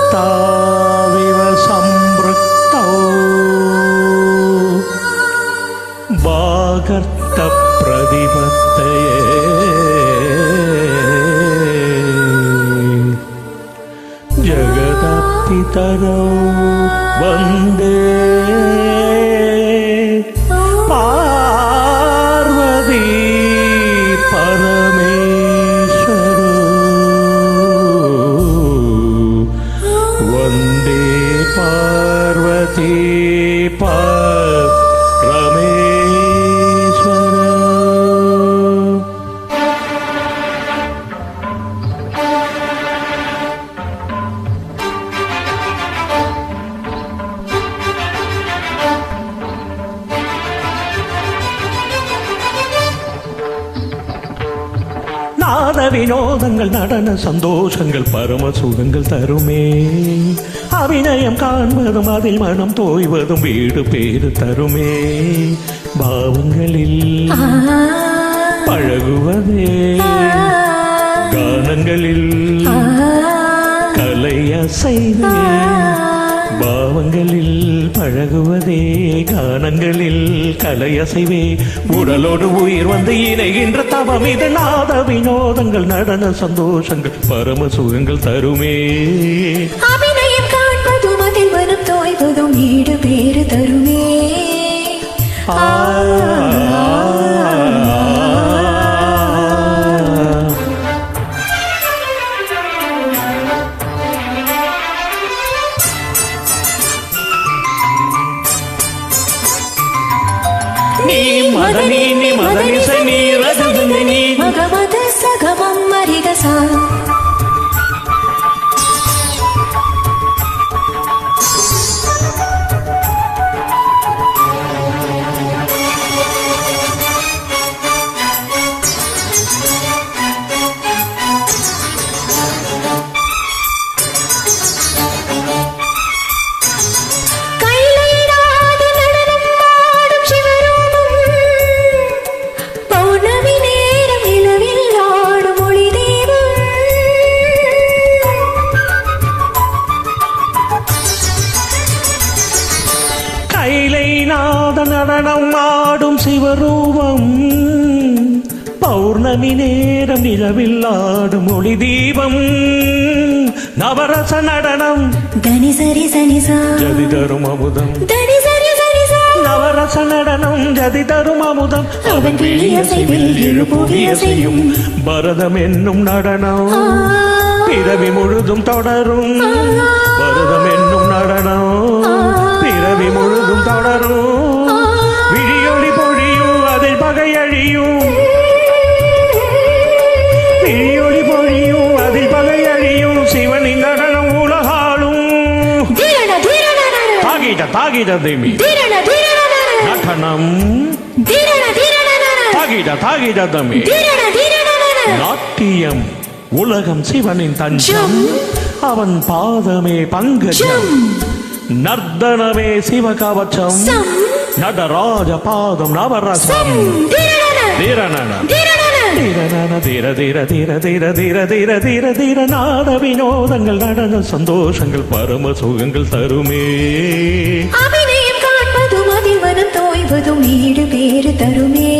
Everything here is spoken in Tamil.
വാകർത്താവിവ സംവൃക്തോ വാകർത്ത പ്രതിപത്തയെ ജഗതപിതരോ വന്ദേ நாத வினோதங்கள் நடன சந்தோஷங்கள் பரம சுகங்கள் தருமே. அபிநயம் காண்பதும் அதில் மனம் தோய்வதும் வீடு பேறு தருமே. பாவங்களில் பழகுவதே. கானங்களில் கலை அசைவே. பாவங்களில் பழகுவதே கானங்களில் கலையசைவே. உடலோடு உயிர் வந்து இணைகின்ற தவம் இது நாத வினோதங்கள் நடன சந்தோஷங்கள் பரம சுகங்கள் தருமே. அபிநயம் காண்பதும் அதில் வரும் தோய்வதும் ஈடு பேறு தரும். మదనీని మదనీ கைலை நாத நடனம் ஆடும் சிவரூபம். பௌர்ணமி நேரம் நிலவில் ஆடும் ஒளி தீபம். நவரச நடனம். தனி சரி சனி. ஜதி தரும் அமுதம். தனி சரி சனி. நவரச நடனம். ஜதி தரும் அமுதம். அவன் செய்யும். பரதம் என்னும் நடனம். பிறவி முழுதும் தொடரும். பரதம் என்னும் நடனம். தாகிட தேமி நடனம் தாகிட தாகிட தமி நாட்டியம் உலகம் சிவனின் தஞ்சம். அவன் பாதமே பங்கஜம். நர்தனமே சிவகவச்சம். நடராஜ பாதம் நவரசம். தீரணன. நர. தீரனன தீர தீர தீர தீர தீர தீர தீர தீர நாத வினோதங்கள் நடன சந்தோஷங்கள் பரம சுகங்கள் தருமே அபிநயம் காண்பதும் அதில் தோய்வதும் ஈடு பேறு தருமே